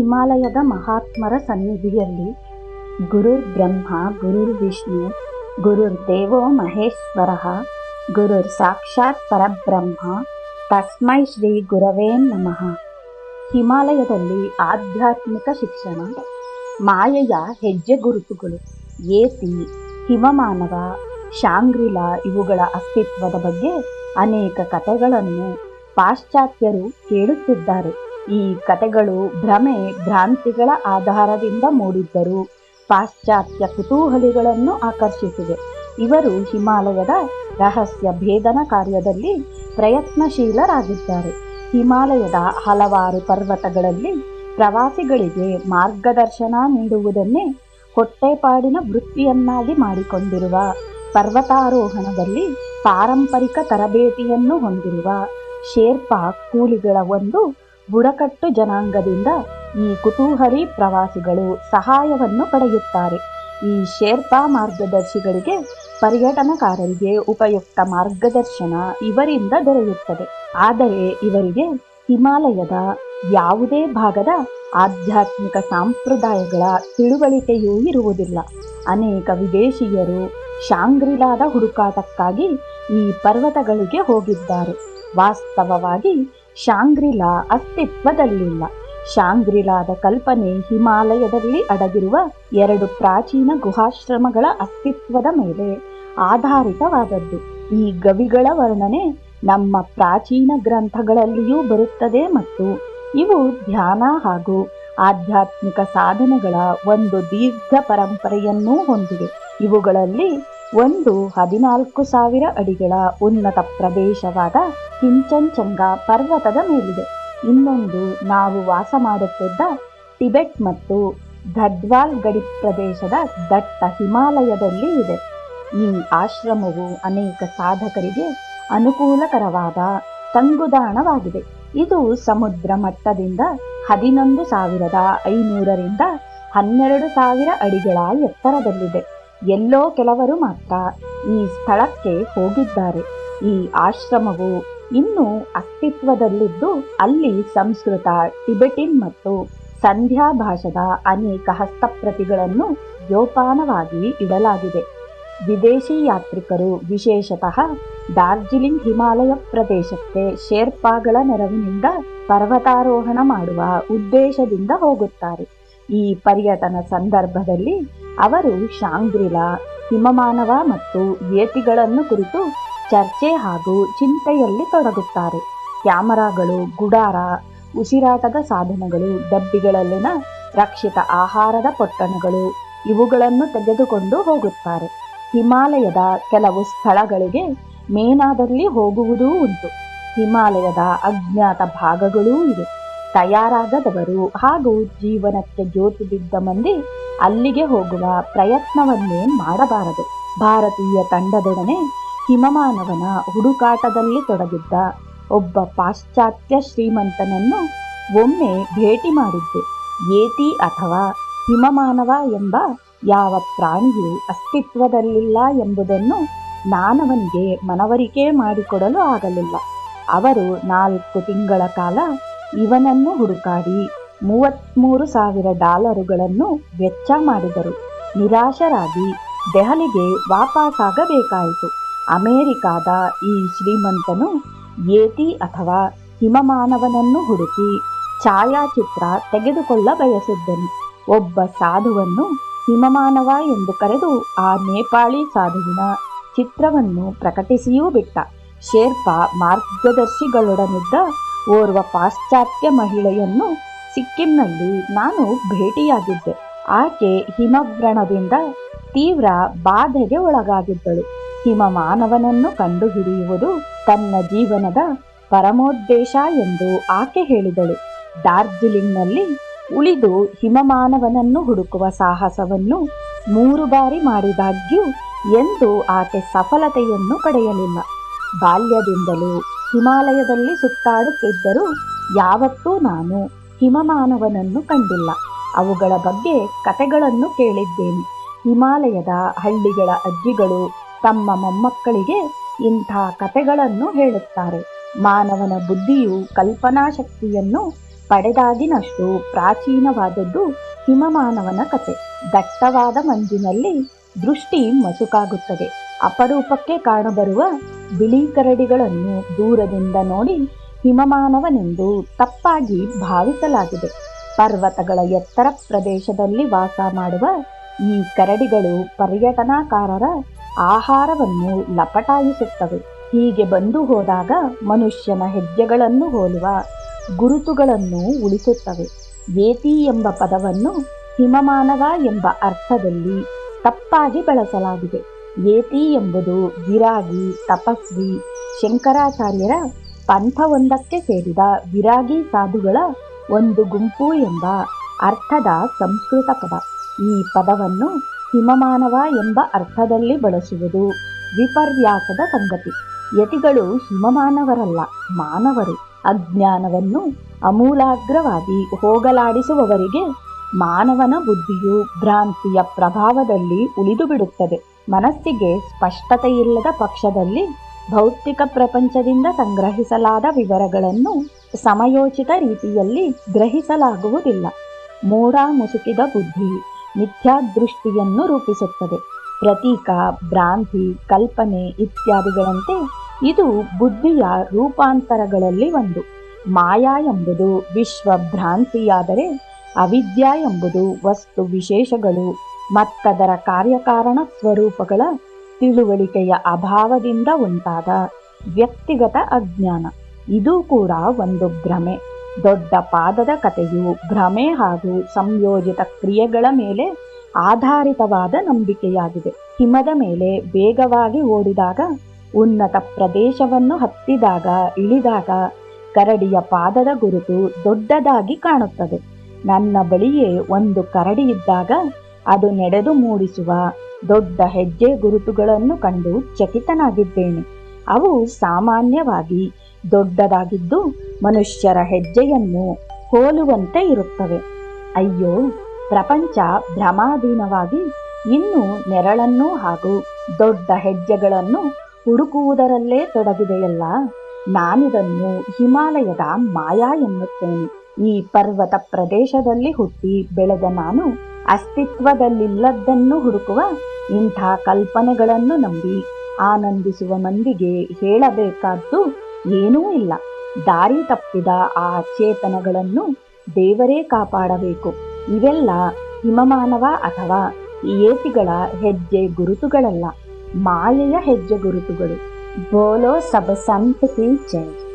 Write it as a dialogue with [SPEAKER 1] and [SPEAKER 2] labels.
[SPEAKER 1] ಹಿಮಾಲಯದ ಮಹಾತ್ಮರ ಸನ್ನಿಧಿಯಲ್ಲಿ ಗುರುರ್ ಬ್ರಹ್ಮ, ಗುರುರ್ ವಿಷ್ಣು, ಗುರುರ್ ದೇವೋ ಮಹೇಶ್ವರ, ಗುರುರ್ ಸಾಕ್ಷಾತ್ ಪರಬ್ರಹ್ಮ, ತಸ್ಮೈ ಶ್ರೀ ಗುರವೇ ನಮಃ. ಹಿಮಾಲಯದಲ್ಲಿ ಆಧ್ಯಾತ್ಮಿಕ ಶಿಕ್ಷಣ, ಮಾಯೆಯ ಹೆಜ್ಜೆ ಗುರುತುಗಳು, ಏತಿ, ಹಿಮಮಾನವ, ಶಾಂಗ್ರಿಲಾ ಇವುಗಳ ಅಸ್ತಿತ್ವದ ಬಗ್ಗೆ ಅನೇಕ ಕಥೆಗಳನ್ನು ಪಾಶ್ಚಾತ್ಯರು ಕೇಳುತ್ತಿದ್ದಾರೆ. ಈ ಕಥೆಗಳು ಭ್ರಮೆ ಭ್ರಾಂತಿಗಳ ಆಧಾರದಿಂದ ಮೂಡಿದ್ದರು. ಪಾಶ್ಚಾತ್ಯ ಕುತೂಹಲಿಗಳನ್ನು ಆಕರ್ಷಿಸಿದೆ. ಇವರು ಹಿಮಾಲಯದ ರಹಸ್ಯ ಭೇದನ ಕಾರ್ಯದಲ್ಲಿ ಪ್ರಯತ್ನಶೀಲರಾಗಿದ್ದಾರೆ. ಹಿಮಾಲಯದ ಹಲವಾರು ಪರ್ವತಗಳಲ್ಲಿ ಪ್ರವಾಸಿಗಳಿಗೆ ಮಾರ್ಗದರ್ಶನ ನೀಡುವುದನ್ನೇ ಹೊಟ್ಟೆಪಾಡಿನ ವೃತ್ತಿಯನ್ನಾಗಿ ಮಾಡಿಕೊಂಡಿರುವ ಪರ್ವತಾರೋಹಣದಲ್ಲಿ ಪಾರಂಪರಿಕ ತರಬೇತಿಯನ್ನು ಹೊಂದಿರುವ ಶೇರ್ಪಾ ಕೂಲಿಗಳ ಒಂದು ಬುಡಕಟ್ಟು ಜನಾಂಗದಿಂದ ಈ ಕುತೂಹಲಿ ಪ್ರವಾಸಿಗಳು ಸಹಾಯವನ್ನು ಪಡೆಯುತ್ತಾರೆ. ಈ ಶೇರ್ಪಾ ಮಾರ್ಗದರ್ಶಿಗಳಿಗೆ ಪರ್ಯಟನಕಾರರಿಗೆ ಉಪಯುಕ್ತ ಮಾರ್ಗದರ್ಶನ ಇವರಿಂದ ದೊರೆಯುತ್ತದೆ. ಆದರೆ ಇವರಿಗೆ ಹಿಮಾಲಯದ ಯಾವುದೇ ಭಾಗದ ಆಧ್ಯಾತ್ಮಿಕ ಸಂಪ್ರದಾಯಗಳ ತಿಳುವಳಿಕೆಯೂ ಇರುವುದಿಲ್ಲ. ಅನೇಕ ವಿದೇಶಿಯರು ಶಾಂಗ್ರಿಲಾದ ಹುಡುಕಾಟಕ್ಕಾಗಿ ಈ ಪರ್ವತಗಳಿಗೆ ಹೋಗಿದ್ದಾರೆ. ವಾಸ್ತವವಾಗಿ ಶಾಂಗ್ರಿಲಾ ಅಸ್ತಿತ್ವದಲ್ಲಿಲ್ಲ. ಶಾಂಗ್ರಿಲಾದ ಕಲ್ಪನೆ ಹಿಮಾಲಯದಲ್ಲಿ ಅಡಗಿರುವ ಎರಡು ಪ್ರಾಚೀನ ಗುಹಾಶ್ರಮಗಳ ಅಸ್ತಿತ್ವದ ಮೇಲೆ ಆಧಾರಿತವಾದದ್ದು. ಈ ಗವಿಗಳ ವರ್ಣನೆ ನಮ್ಮ ಪ್ರಾಚೀನ ಗ್ರಂಥಗಳಲ್ಲಿಯೂ ಬರುತ್ತದೆ ಮತ್ತು ಇವು ಧ್ಯಾನ ಹಾಗೂ ಆಧ್ಯಾತ್ಮಿಕ ಸಾಧನೆಗಳ ಒಂದು ದೀರ್ಘ ಪರಂಪರೆಯನ್ನೂ ಹೊಂದಿವೆ. ಇವುಗಳಲ್ಲಿ ಒಂದು ಹದಿನಾಲ್ಕು ಸಾವಿರ ಅಡಿಗಳ ಉನ್ನತ ಪ್ರದೇಶವಾದ ಕಿಂಚನ್ಚಂಗ ಪರ್ವತದ ಮೇಲಿದೆ. ಇನ್ನೊಂದು ನಾವು ವಾಸ ಮಾಡುತ್ತಿದ್ದ ಟಿಬೆಟ್ ಮತ್ತು ಗಡ್ವಾಲ್ ಗಡಿ ಪ್ರದೇಶದ ದಟ್ಟ ಹಿಮಾಲಯದಲ್ಲಿ ಇದೆ. ಈ ಆಶ್ರಮವು ಅನೇಕ ಸಾಧಕರಿಗೆ ಅನುಕೂಲಕರವಾದ ತಂಗುದಾಣವಾಗಿದೆ. ಇದು ಸಮುದ್ರ ಮಟ್ಟದಿಂದ ಹದಿನೊಂದು ಸಾವಿರದ ಐನೂರರಿಂದ ಹನ್ನೆರಡು ಸಾವಿರ ಅಡಿಗಳ ಎತ್ತರದಲ್ಲಿದೆ. ಎಲ್ಲೋ ಕೆಲವರು ಮಾತ್ರ ಈ ಸ್ಥಳಕ್ಕೆ ಹೋಗಿದ್ದಾರೆ. ಈ ಆಶ್ರಮವು ಇನ್ನೂ ಅಸ್ತಿತ್ವದಲ್ಲಿದ್ದು ಅಲ್ಲಿ ಸಂಸ್ಕೃತ, ಟಿಬೆಟಿನ್ ಮತ್ತು ಸಂಧ್ಯಾ ಭಾಷದ ಅನೇಕ ಹಸ್ತಪ್ರತಿಗಳನ್ನು ಜೋಪಾನವಾಗಿ ಇಡಲಾಗಿದೆ. ವಿದೇಶಿ ಯಾತ್ರಿಕರು ವಿಶೇಷತಃ ಡಾರ್ಜಿಲಿಂಗ್ ಹಿಮಾಲಯ ಪ್ರದೇಶಕ್ಕೆ ಶೇರ್ಪಾಗಳ ನೆರವಿನಿಂದ ಪರ್ವತಾರೋಹಣ ಮಾಡುವ ಉದ್ದೇಶದಿಂದ ಹೋಗುತ್ತಾರೆ. ಈ ಪರ್ಯಟನ ಸಂದರ್ಭದಲ್ಲಿ ಅವರು ಶಾಂಗ್ರಿಲಾ, ಹಿಮಮಾನವ ಮತ್ತು ಯೇತಿಗಳನ್ನು ಕುರಿತು ಚರ್ಚೆ ಹಾಗೂ ಚಿಂತೆಯಲ್ಲಿ ತೊಡಗುತ್ತಾರೆ. ಕ್ಯಾಮರಾಗಳು, ಗುಡಾರ, ಉಸಿರಾಟದ ಸಾಧನಗಳು, ಡಬ್ಬಿಗಳಲ್ಲಿನ ರಕ್ಷಿತ ಆಹಾರದ ಪೊಟ್ಟಣಗಳು ಇವುಗಳನ್ನು ತೆಗೆದುಕೊಂಡು ಹೋಗುತ್ತಾರೆ. ಹಿಮಾಲಯದ ಕೆಲವು ಸ್ಥಳಗಳಿಗೆ ಮೇನಾದಲ್ಲಿ ಹೋಗುವುದೂ ಉಂಟು. ಹಿಮಾಲಯದ ಅಜ್ಞಾತ ಭಾಗಗಳೂ ಇವೆ. ತಯಾರಾಗದವರು ಹಾಗೂ ಜೀವನಕ್ಕೆ ಜ್ಯೋತಿ ಬಿದ್ದ ಮಂದಿ ಅಲ್ಲಿಗೆ ಹೋಗುವ ಪ್ರಯತ್ನವನ್ನೇ ಮಾಡಬಾರದು. ಭಾರತೀಯ ತಂಡದೊಡನೆ ಹಿಮಮಾನವನ ಹುಡುಕಾಟದಲ್ಲಿ ತೊಡಗಿದ್ದ ಒಬ್ಬ ಪಾಶ್ಚಾತ್ಯ ಶ್ರೀಮಂತನನ್ನು ಒಮ್ಮೆ ಭೇಟಿ ಮಾಡಿದ್ದೆ. ಏತಿ ಅಥವಾ ಹಿಮಮಾನವ ಎಂಬ ಯಾವ ಪ್ರಾಣಿಯು ಅಸ್ತಿತ್ವದಲ್ಲಿಲ್ಲ ಎಂಬುದನ್ನು ನಾನವನಿಗೆ ಮನವರಿಕೆ ಮಾಡಿಕೊಡಲು ಆಗಲಿಲ್ಲ. ಅವರು ನಾಲ್ಕು ತಿಂಗಳ ಕಾಲ ಇವನನ್ನು ಹುಡುಕಾಡಿ ಮೂವತ್ತ್ಮೂರು ಸಾವಿರ ಡಾಲರುಗಳನ್ನು ವೆಚ್ಚ ಮಾಡಿದರು. ನಿರಾಶರಾಗಿ ದೆಹಲಿಗೆ ವಾಪಸಾಗಬೇಕಾಯಿತು. ಅಮೆರಿಕಾದ ಈ ಶ್ರೀಮಂತನು ಏತಿ ಅಥವಾ ಹಿಮಮಾನವನನ್ನು ಹುಡುಕಿ ಛಾಯಾಚಿತ್ರ ತೆಗೆದುಕೊಳ್ಳ ಬಯಸಿದ್ದನು. ಒಬ್ಬ ಸಾಧುವನ್ನು ಹಿಮಮಾನವ ಎಂದು ಕರೆದು ಆ ನೇಪಾಳಿ ಸಾಧುವಿನ ಚಿತ್ರವನ್ನು ಪ್ರಕಟಿಸಿಯೂ ಬಿಟ್ಟ. ಶೇರ್ಪಾ ಮಾರ್ಗದರ್ಶಿಗಳೊಡನಿದ್ದ ಓರ್ವ ಪಾಶ್ಚಾತ್ಯ ಮಹಿಳೆಯನ್ನು ಸಿಕ್ಕಿಂನಲ್ಲಿ ನಾನು ಭೇಟಿಯಾಗಿದ್ದೆ. ಆಕೆ ಹಿಮವ್ರಣದಿಂದ ತೀವ್ರ ಬಾಧೆಗೆ ಒಳಗಾಗಿದ್ದಳು. ಹಿಮಮಾನವನನ್ನು ಕಂಡುಹಿಡಿಯುವುದು ತನ್ನ ಜೀವನದ ಪರಮೋದ್ದೇಶ ಎಂದು ಆಕೆ ಹೇಳಿದಳು. ಡಾರ್ಜಿಲಿಂಗ್ನಲ್ಲಿ ಉಳಿದು ಹಿಮಮಾನವನನ್ನು ಹುಡುಕುವ ಸಾಹಸವನ್ನು ಮೂರು ಬಾರಿ ಮಾಡಿದಾಗ್ಯೂ ಎಂದು ಆಕೆ ಸಫಲತೆಯನ್ನು ಪಡೆಯಲಿಲ್ಲ. ಬಾಲ್ಯದಿಂದಲೂ ಹಿಮಾಲಯದಲ್ಲಿ ಸುತ್ತಾಡುತ್ತಿದ್ದರೂ ಯಾವತ್ತೂ ನಾನು ಹಿಮಮಾನವನನ್ನು ಕಂಡಿಲ್ಲ. ಅವುಗಳ ಬಗ್ಗೆ ಕತೆಗಳನ್ನು ಕೇಳಿದ್ದೇನೆ. ಹಿಮಾಲಯದ ಹಳ್ಳಿಗಳ ಅಜ್ಜಿಗಳು ತಮ್ಮ ಮೊಮ್ಮಕ್ಕಳಿಗೆ ಇಂಥ ಕತೆಗಳನ್ನು ಹೇಳುತ್ತಾರೆ. ಮಾನವನ ಬುದ್ಧಿಯು ಕಲ್ಪನಾ ಶಕ್ತಿಯನ್ನು ಪಡೆದಾಗಿನಷ್ಟು ಪ್ರಾಚೀನವಾದದ್ದು ಹಿಮಮಾನವನ ಕತೆ. ದಟ್ಟವಾದ ಮಂಜಿನಲ್ಲಿ ದೃಷ್ಟಿ ಮಸುಕಾಗುತ್ತದೆ. ಅಪರೂಪಕ್ಕೆ ಕಾಣಬರುವ ಬಿಳಿ ಕರಡಿಗಳನ್ನು ದೂರದಿಂದ ನೋಡಿ ಹಿಮಮಾನವನೆಂದು ತಪ್ಪಾಗಿ ಭಾವಿಸಲಾಗಿದೆ. ಪರ್ವತಗಳ ಎತ್ತರ ಪ್ರದೇಶದಲ್ಲಿ ವಾಸ ಮಾಡುವ ಈ ಕರಡಿಗಳು ಪರ್ಯಟನಾಕಾರರ ಆಹಾರವನ್ನು ಲಪಟಾಯಿಸುತ್ತವೆ. ಹೀಗೆ ಬಂದು ಹೋದಾಗ ಮನುಷ್ಯನ ಹೆಜ್ಜೆಗಳನ್ನು ಹೋಲುವ ಗುರುತುಗಳನ್ನು ಉಳಿಸುತ್ತವೆ. ವೇತಿ ಎಂಬ ಪದವನ್ನು ಹಿಮಮಾನವ ಎಂಬ ಅರ್ಥದಲ್ಲಿ ತಪ್ಪಾಗಿ ಬಳಸಲಾಗಿದೆ. ಏತಿ ಎಂಬುದು ವಿರಾಗಿ, ತಪಸ್ವಿ, ಶಂಕರಾಚಾರ್ಯರ ಪಂಥವೊಂದಕ್ಕೆ ಸೇರಿದ ವಿರಾಗಿ ಸಾಧುಗಳ ಒಂದು ಗುಂಪು ಎಂಬ ಅರ್ಥದ ಸಂಸ್ಕೃತ ಪದ. ಈ ಪದವನ್ನು ಹಿಮಮಾನವ ಎಂಬ ಅರ್ಥದಲ್ಲಿ ಬಳಸುವುದು ವಿಪರ್ಯಾಸದ ಸಂಗತಿ. ಯತಿಗಳು ಹಿಮಮಾನವರಲ್ಲ, ಮಾನವರು. ಅಜ್ಞಾನವನ್ನು ಅಮೂಲಾಗ್ರವಾಗಿ ಹೋಗಲಾಡಿಸುವವರಿಗೆ ಮಾನವನ ಬುದ್ಧಿಯು ಭ್ರಾಂತಿಯ ಪ್ರಭಾವದಲ್ಲಿ ಉಳಿದು ಬಿಡುತ್ತದೆ ಮನಸ್ಸಿಗೆ ಸ್ಪಷ್ಟತೆಯಿಲ್ಲದ ಪಕ್ಷದಲ್ಲಿ ಭೌತಿಕ ಪ್ರಪಂಚದಿಂದ ಸಂಗ್ರಹಿಸಲಾದ ವಿವರಗಳನ್ನು ಸಮಯೋಚಿತ ರೀತಿಯಲ್ಲಿ ಗ್ರಹಿಸಲಾಗುವುದಿಲ್ಲ. ಮೋಡ ಮುಸುಕಿದ ಬುದ್ಧಿ ಮಿಥ್ಯಾದೃಷ್ಟಿಯನ್ನು ರೂಪಿಸುತ್ತದೆ. ಪ್ರತೀಕ, ಭ್ರಾಂತಿ, ಕಲ್ಪನೆ ಇತ್ಯಾದಿಗಳಂತೆ ಇದು ಬುದ್ಧಿಯ ರೂಪಾಂತರಗಳಲ್ಲಿ ಒಂದು. ಮಾಯಾ ಎಂಬುದು ವಿಶ್ವ ಭ್ರಾಂತಿಯಾದರೆ ಅವಿದ್ಯಾ ಎಂಬುದು ವಸ್ತು ವಿಶೇಷಗಳು ಮತ್ತದರ ಕಾರ್ಯಕಾರಣ ಸ್ವರೂಪಗಳ ತಿಳುವಳಿಕೆಯ ಅಭಾವದಿಂದ ಉಂಟಾದ ವ್ಯಕ್ತಿಗತ ಅಜ್ಞಾನ. ಇದು ಕೂಡ ಒಂದು ಭ್ರಮೆ. ದೊಡ್ಡ ಪಾದದ ಕಥೆಯು ಭ್ರಮೆ ಹಾಗೂ ಸಂಯೋಜಿತ ಕ್ರಿಯೆಗಳ ಮೇಲೆ ಆಧಾರಿತವಾದ ನಂಬಿಕೆಯಾಗಿದೆ. ಹಿಮದ ಮೇಲೆ ವೇಗವಾಗಿ ಓಡಿದಾಗ, ಉನ್ನತ ಪ್ರದೇಶವನ್ನು ಹತ್ತಿದಾಗ, ಇಳಿದಾಗ ಕರಡಿಯ ಪಾದದ ಗುರುತು ದೊಡ್ಡದಾಗಿ ಕಾಣುತ್ತದೆ. ನನ್ನ ಬಳಿಯೇ ಒಂದು ಕರಡಿ ಇದ್ದಾಗ ಅದು ನಡೆದು ಮೂಡಿಸುವ ದೊಡ್ಡ ಹೆಜ್ಜೆ ಗುರುತುಗಳನ್ನು ಕಂಡು ಚಕಿತನಾಗಿದ್ದೇನೆ. ಅವು ಸಾಮಾನ್ಯವಾಗಿ ದೊಡ್ಡದಾಗಿದ್ದು ಮನುಷ್ಯರ ಹೆಜ್ಜೆಯನ್ನು ಹೋಲುವಂತೆ ಇರುತ್ತವೆ. ಅಯ್ಯೋ, ಪ್ರಪಂಚ ಭ್ರಮಾಧೀನವಾಗಿ ಇನ್ನು ನೆರಳನ್ನು ಹಾಗೂ ದೊಡ್ಡ ಹೆಜ್ಜೆಗಳನ್ನು ಹುಡುಕುವುದರಲ್ಲೇ ತೊಡಗಿದೆಯಲ್ಲ. ನಾನಿದನ್ನು ಹಿಮಾಲಯದ ಮಾಯಾ ಎನ್ನುತ್ತೇನೆ. ಈ ಪರ್ವತ ಪ್ರದೇಶದಲ್ಲಿ ಹುಟ್ಟಿ ಬೆಳೆದ ನಾನು ಅಸ್ತಿತ್ವದಲ್ಲಿಲ್ಲದ್ದನ್ನು ಹುಡುಕುವ ಇಂಥ ಕಲ್ಪನೆಗಳನ್ನು ನಂಬಿ ಆನಂದಿಸುವ ಮಂದಿಗೆ ಹೇಳಬೇಕಾದ್ದು ಏನೂ ಇಲ್ಲ. ದಾರಿ ತಪ್ಪಿದ ಆ ಚೇತನಗಳನ್ನು ದೇವರೇ ಕಾಪಾಡಬೇಕು. ಇವೆಲ್ಲ ಹಿಮಮಾನವ ಅಥವಾ ಏತಿಗಳ ಹೆಜ್ಜೆ ಗುರುತುಗಳಲ್ಲ. ಮಾಯೆಯ ಹೆಜ್ಜೆ ಗುರುತುಗಳು. ಬೋಲೋ ಸಬಸಂತ್ ಚೇಂಜ್